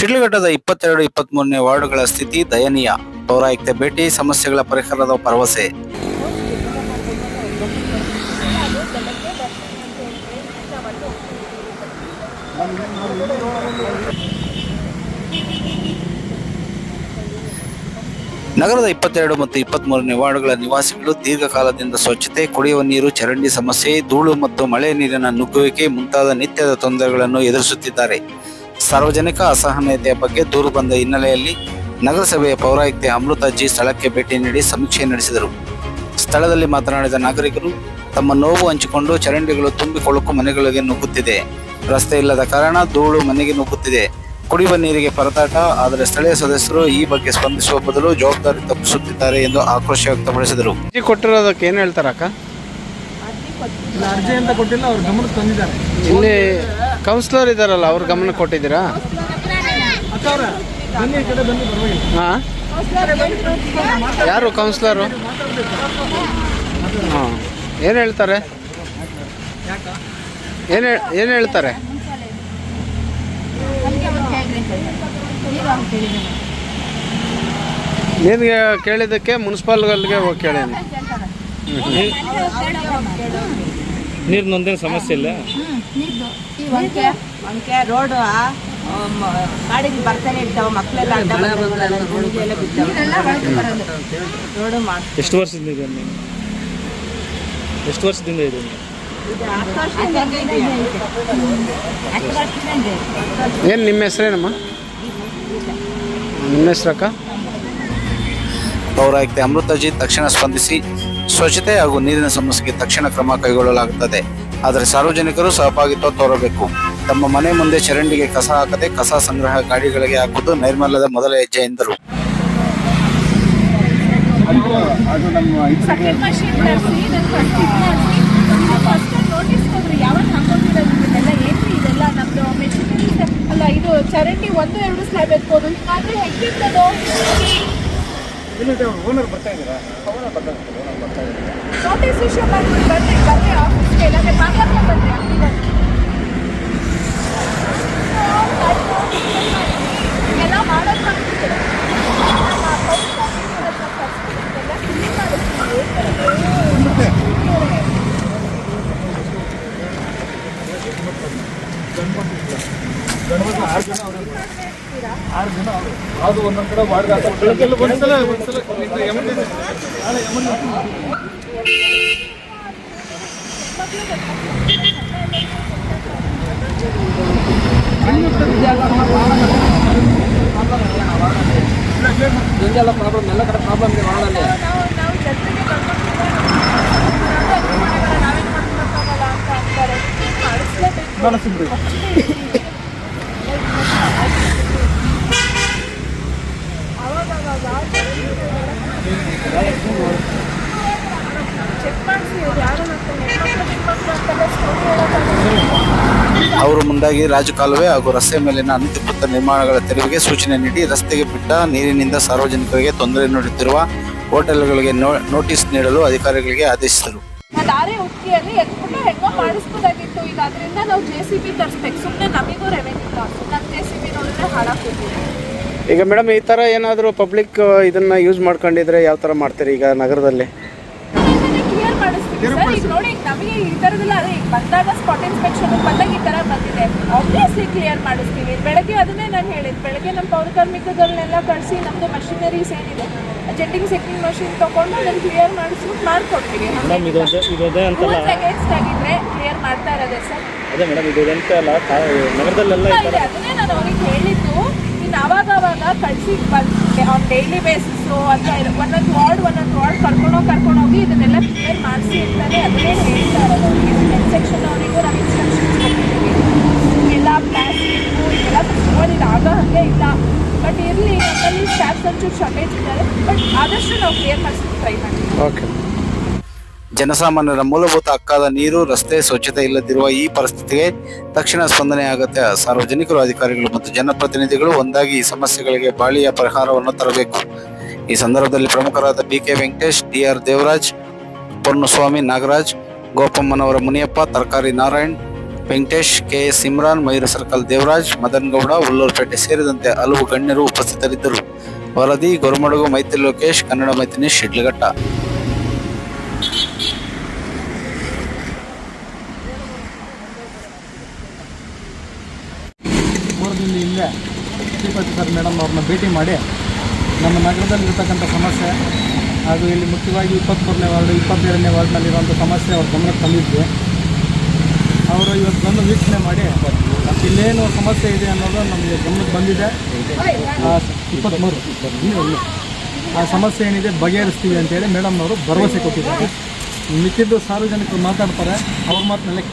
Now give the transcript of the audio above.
ಶಿಡ್ಲಘಟ್ಟದ ಇಪ್ಪತ್ತೆರಡು, ಇಪ್ಪತ್ಮೂರನೇ ವಾರ್ಡ್ಗಳ ಸ್ಥಿತಿ ದಯನೀಯ. ಪೌರಾಯುಕ್ತ ಭೇಟಿ, ಸಮಸ್ಯೆಗಳ ಪರಿಹಾರದ ಭರವಸೆ. ನಗರದ ಇಪ್ಪತ್ತೆರಡು ಮತ್ತು ಇಪ್ಪತ್ಮೂರನೇ ವಾರ್ಡ್ಗಳ ನಿವಾಸಿಗಳು ದೀರ್ಘಕಾಲದಿಂದ ಸ್ವಚ್ಛತೆ, ಕುಡಿಯುವ ನೀರು, ಚರಂಡಿ ಸಮಸ್ಯೆ, ಧೂಳು ಮತ್ತು ಮಳೆ ನೀರಿನ ನುಗ್ಗುವಿಕೆ ಮುಂತಾದ ನಿತ್ಯದ ತೊಂದರೆಗಳನ್ನು ಎದುರಿಸುತ್ತಿದ್ದಾರೆ. ಸಾರ್ವಜನಿಕ ಅಸಹನೀಯತೆಯ ಬಗ್ಗೆ ದೂರು ಬಂದ ಹಿನ್ನೆಲೆಯಲ್ಲಿ ನಗರಸಭೆಯ ಪೌರಾಯುಕ್ತೆ ಅಮೃತ ಜಿ ಸ್ಥಳಕ್ಕೆ ಭೇಟಿ ನೀಡಿ ಸಮೀಕ್ಷೆ ನಡೆಸಿದರು. ಸ್ಥಳದಲ್ಲಿ ಮಾತನಾಡಿದ ನಾಗರಿಕರು, ತಮ್ಮ ನೋವು ಹಂಚಿಕೊಂಡು ಚರಂಡಿಗಳು ತುಂಬಿ ಕೊಳಕು ಮನೆಗಳಿಗೆ ನುಗ್ಗುತ್ತಿದೆ. ರಸ್ತೆ ಇಲ್ಲದ ಕಾರಣ ಧೂಳು ಮನೆಗೆ ನುಗ್ಗುತ್ತಿದೆ. ಕುಡಿಯುವ ನೀರಿಗೆ ಪರದಾಟ, ಆದರೆ ಸ್ಥಳೀಯ ಸದಸ್ಯರು ಈ ಬಗ್ಗೆ ಸ್ಪಂದಿಸುವ ಬದಲು ಜವಾಬ್ದಾರಿ ತಪ್ಪಿಸುತ್ತಿದ್ದಾರೆ ಎಂದು ಆಕ್ರೋಶ ವ್ಯಕ್ತಪಡಿಸಿದರು. ಕೊಟ್ಟಿರೋದಕ್ಕೆ ಏನು ಹೇಳ್ತಾರಕ್ಕ? ಅರ್ಜಿ ಅಂತ ಕೊಟ್ಟಿಲ್ಲ ಅವ್ರ ಗಮನಕ್ಕೆ ತಂದಿದ್ದಾರೆ. ಇಲ್ಲಿ ಕೌನ್ಸಿಲರ್ ಇದ್ದಾರಲ್ಲ ಅವ್ರ ಗಮನ ಕೊಟ್ಟಿದ್ದೀರಾ? ಅಕ್ಕ ಅವ್ರ ಬನ್ನಿ ಈ ಕಡೆ ಬನ್ನಿ ಪರವಾಗಿಲ್ಲ. ಹಾಂ? ಯಾರು ಕೌನ್ಸಿಲರು ಹಾಂ. ಏನು ಹೇಳ್ತಾರೆ? ಏನು ಏನು ಹೇಳ್ತಾರೆ? ನೀರಿಗೆ ಕೇಳಿದ್ದಕ್ಕೆ ಮುನ್ಸಿಪಾಲ್ಗಳಿಗೆ ಹೋಗಿ ಕೇಳಿ ನೀರು ನೊಂದೇನು ಸಮಸ್ಯೆ ಇಲ್ಲ? ಅಂಕೆ ರೋಡ್ ಗಾಡಿಗೆ ಬರ್ತಾನೆ ಇರ್ತಾವ ಮಕ್ಕಳೆಲ್ಲ ಅಡ್ಡ ಬಿದ್ದಾವೆ. ರೋಡ್ ಮಾಡ್ ಎಷ್ಟು ವರ್ಷದಿಂದ ಇದೆ ನೀವು? ಎಷ್ಟು ವರ್ಷದಿಂದ ಇದೆ ಏನು ನಿಮ್ಮ ಹೆಸ್ರೇನಮ್ಮ? ನಿಮ್ಮ ಹೆಸ್ರಕ್ಕ? ಪೌರಾಯುಕ್ತೆ ಅಮೃತಜಿ ತಕ್ಷಣ ಸ್ಪಂದಿಸಿ ಸ್ವಚ್ಛತೆ ಹಾಗೂ ನೀರಿನ ಸಮಸ್ಯೆಗೆ ತಕ್ಷಣ ಕ್ರಮ ಕೈಗೊಳ್ಳಲಾಗುತ್ತದೆ. ಆದರೆ ಸಾರ್ವಜನಿಕರು ಸಹಭಾಗಿತ್ವ ತೋರಬೇಕು. ತಮ್ಮ ಮನೆ ಮುಂದೆ ಚರಂಡಿಗೆ ಕಸ ಹಾಕದೆ ಕಸ ಸಂಗ್ರಹ ಗಾಡಿಗಳಿಗೆ ಹಾಕುವುದು ನೈರ್ಮಲ್ಯದ ಮೊದಲ ಹೆಜ್ಜೆ, ಎಂದರು. ಅಲ್ಲ, ಇದು ಚರಂಡಿ ಒಂದು, ಎರಡು ಸ್ಲ್ಯಾಬ್ ಎತ್ಬೋದು. ಹಿಂಗಾದ್ರೆ ಹೆಂಗಿರ್ತದೋ ಓನರ್ ಬರ್ತಾ ಇದ್ದೀರಾ ನೋಟಿಸ್ ಇಶ್ಯೂ ಮಾಡ್ಬಿಟ್ಟು ಬರ್ರಿ ಬರ್ರಿ ಆಫೀಸ್ಗೆ ಇಲ್ಲಾಂದ್ರೆ ಮಾತಾಡ್ತಾ ಬರ್ರಿ ಅಂಗಡಿ ಎಲ್ಲ ಮಾಡೋಕ್ಕಾಗ್ತಿದೆ ಅದು ಒಂದೊಂದು ಕಡೆ ವಾರ್ಡ್ ಒಂದ್ಸಲ ಒಂದ್ಸಲ ಎಮರ್ಜೆನ್ಸಿ ನಾಳೆ ಎಮರ್ಜೆನ್ಸಿ ನಾವು ನಾವು ಜನರಿಗೆ ನಾವೇನು ಮಾಡ್ಕೊಳಕ್ಕಾಗಲ್ಲ ಅಂತ ಅಂತಾರೆ ಅವರು ಮುಂದಾಗಿ ರಾಜಕಾಲುವೆ ಹಾಗೂ ರಸ್ತೆ ಮೇಲಿನ ಅನಧಿಕೃತ ನಿರ್ಮಾಣಗಳ ತೆರವಿಗೆ ಸೂಚನೆ ನೀಡಿ ರಸ್ತೆಗೆ ಬಿಟ್ಟ ನೀರಿನಿಂದ ಸಾರ್ವಜನಿಕರಿಗೆ ತೊಂದರೆ ನೀಡುತ್ತಿರುವ ಹೋಟೆಲ್ಗಳಿಗೆ ನೋಟಿಸ್ ನೀಡಲು ಅಧಿಕಾರಿಗಳಿಗೆ ಆದೇಶಿಸಿದರು. ದಾರಿ ಉಕ್ಕಿಯಲ್ಲಿ ಎತ್ಕೊಂಡು ಹೆಂಗೋ ಮಾಡಿಸ್ಬೋದಾಗಿತ್ತು. ಈಗ ಅದರಿಂದ ನಾವು ಜೆ ಸಿ ಬಿ ತರಿಸ್ಬೇಕು. ಸುಮ್ಮನೆ ನಮಗೂ ರೆವೆನ್ಯೂ ಲಾಸ್ ನಮ್ಮ ಜೆ ಸಿ ಬಿ ನೋಡಿದ್ರೆ ಹಾಳಾಗ್ತಿದ್ದೀವಿ ಈಗ ಮೇಡಮ್ ಈ ಥರ ಏನಾದರೂ ಪಬ್ಲಿಕ್ ಇದನ್ನು ಯೂಸ್ ಮಾಡ್ಕೊಂಡಿದ್ರೆ ಯಾವ ಥರ ಮಾಡ್ತೀರಿ ಈಗ ನಗರದಲ್ಲಿ? ಕ್ಲಿಯರ್ ಮಾಡಿಸ್ತೀವಿ ನೋಡಿ ನಮಗೆ ಈ ಥರದೆಲ್ಲ ಅದೇ ಈಗ ಬಂದಾಗ ಸ್ಪಾಟ್ ಇನ್ಸ್ಪೆಕ್ಷನ್ ಬಂದಾಗ ಈ ಥರ ಬಂದಿದೆ. ಆಬ್ವಿಯಸ್ಲಿ ಕ್ಲಿಯರ್ ಮಾಡಿಸ್ತೀವಿ ಬೆಳಗ್ಗೆ ಅದನ್ನೇ ನಾನು ಹೇಳಿದ್ದು ಬೆಳಗ್ಗೆ ನಮ್ಮ ಪೌರಕಾರ್ಮಿಕಗಳನ್ನೆಲ್ಲ ಕಳಿಸಿ ನಮ್ಮದು ಮಷಿನರೀಸ್ ಏನಿದೆ ಜೆಟ್ಟಿಂಗ್ ಸೆಟ್ಟಿಂಗ್ ಮಷಿನ್ ತೊಗೊಂಡು ಅದನ್ನು ಕ್ಲಿಯರ್ ಮಾಡಿಸ್ಬಿಟ್ಟು ಮಾಡಿಕೊಡ್ತೀವಿ. ಮೇಡಮ್ ಇದೊಂದೇ ಇದೊಂದೇ ಅಂತಲ್ಲ. ರೂಲ್ಸ್ ಅಗೇನ್ಸ್ಟ್ ಆಗಿದ್ರೆ ಕ್ಲಿಯರ್ ಮಾಡ್ತಾ ಇರೋದೇ ಸರ್. ಅದೇ ಮೇಡಮ್ ಇದು ಅಂತ ಅಲ್ಲ ನಗರದಲ್ಲೆಲ್ಲ ಅದನ್ನೇ ನಾನು ಅವ್ರಿಗೆ ಹೇಳಿದ್ದು. ಕಳಿಸಿ ಆನ್ ಡೈಲಿ ಬೇಸಿಸ್ಸು ಅಥವಾ ಒಂದೊಂದು ವಾರ್ಡ್ ಒಂದೊಂದು ವಾರ್ಡ್ ಕರ್ಕೊಂಡೋಗಿ ಕರ್ಕೊಂಡೋಗಿ ಇದನ್ನೆಲ್ಲ ಪ್ರಿಪೇರ್ ಮಾಡಿಸಿ ಅಂತಾನೆ ಅದನ್ನೇ ಹೇಳ್ತಾ ಇರೋದು. ಅವ್ರಿಗೆ ಹೆಲ್ತ್ ಸೆಕ್ಷನ್ ಅವರಿಗೂ ನಾವು ಇನ್ಸ್ಟ್ರಕ್ಷನ್ಸ್ ಕೊಟ್ಟಿದ್ದೀವಿ. ಎಲ್ಲ ಪ್ಲಾಸ್ಟಿಕ್ಕು ಇದೆಲ್ಲ ತಗೊಂಡಿದ್ದು ಆಗೋ ಹಾಗೆ ಇಲ್ಲ. ಬಟ್ ಇರಲಿ, ನಮ್ಮಲ್ಲಿ ಸ್ಟಾಫ್ಸ್ ಒಂಚೂರು ಶಾರ್ಟೇಜ್ ಇದ್ದಾರೆ. ಬಟ್ ಆದಷ್ಟು ನಾವು ಕ್ಲಿಯರ್ ಮಾಡಿಸ್ಲಿಕ್ಕೆ ಟ್ರೈ ಮಾಡ್ತೀವಿ ಓಕೆ ಜನಸಾಮಾನ್ಯರ ಮೂಲಭೂತ ಹಕ್ಕಾದ ನೀರು, ರಸ್ತೆ ಸ್ವಚ್ಛತೆ ಇಲ್ಲದಿರುವ ಈ ಪರಿಸ್ಥಿತಿಗೆ ತಕ್ಷಣ ಸ್ಪಂದನೆ ಅಗತ್ಯ ಸಾರ್ವಜನಿಕರು, ಅಧಿಕಾರಿಗಳು ಮತ್ತು ಜನಪ್ರತಿನಿಧಿಗಳು ಒಂದಾಗಿ ಈ ಸಮಸ್ಯೆಗಳಿಗೆ ಬಾಳಿಯ ಪರಿಹಾರವನ್ನು ತರಬೇಕು. ಈ ಸಂದರ್ಭದಲ್ಲಿ ಪ್ರಮುಖರಾದ B K Venkatesh D R Devaraj, Ponnuswamy Nagaraj ಗೋಪಮ್ಮನವರ Muniyappa, ತರಕಾರಿ ನಾರಾಯಣ್, ವೆಂಕಟೇಶ್ ಕೆಎಸ್ ಇಮ್ರಾನ್, ಮಯೂರ ಸರ್ಕಲ್ ದೇವರಾಜ್, ಮದನ್ ಗೌಡ ಉಲ್ಲೂರುಪೇಟೆ ಸೇರಿದಂತೆ ಹಲವು ಗಣ್ಯರು ಉಪಸ್ಥಿತರಿದ್ದರು. ವರದಿ, ಗೊರಮಡುಗು, ಮೈತ್ರಿ ಲೋಕೇಶ್, ಕನ್ನಡ ಮೈತ್ರಿ ಶಿಡ್ಲಘಟ್ಟ. ಮೂರು ಶ್ರೀಪತಿ ಸರ್, ಮೇಡಮ್ ಅವ್ರನ್ನ ಭೇಟಿ ಮಾಡಿ ನಮ್ಮ ನಗರದಲ್ಲಿರ್ತಕ್ಕಂಥ ಸಮಸ್ಯೆ ಹಾಗೂ ಇಲ್ಲಿ ಮುಖ್ಯವಾಗಿ ಇಪ್ಪತ್ತ್ಮೂರನೇ ವಾರ್ಡು, ಇಪ್ಪತ್ತೆರಡನೇ ವಾರ್ಡ್ನಲ್ಲಿರುವಂಥ ಸಮಸ್ಯೆ ಅವ್ರ ಗಮನಕ್ಕೆ ತಂದಿದ್ವಿ. ಅವರು ಇವತ್ತು ಬಂದು ವೀಕ್ಷಣೆ ಮಾಡಿ ಇಲ್ಲೇನು ಸಮಸ್ಯೆ ಇದೆ ಅನ್ನೋದು ನಮಗೆ ಗಮನಕ್ಕೆ ಬಂದಿದೆ. ಇಪ್ಪತ್ತ್ಮೂರು ಆ ಸಮಸ್ಯೆ ಏನಿದೆ ಬಗೆಹರಿಸ್ತೀವಿ ಅಂತೇಳಿ ಮೇಡಮ್ನವರು ಭರವಸೆ ಕೊಟ್ಟಿದ್ದಾರೆ. ಮಿಕ್ಕಿದ್ದು ಸಾರ್ವಜನಿಕರು ಮಾತಾಡ್ತಾರೆ, ಅವ್ರ ಮಾತಿನಲ್ಲೇ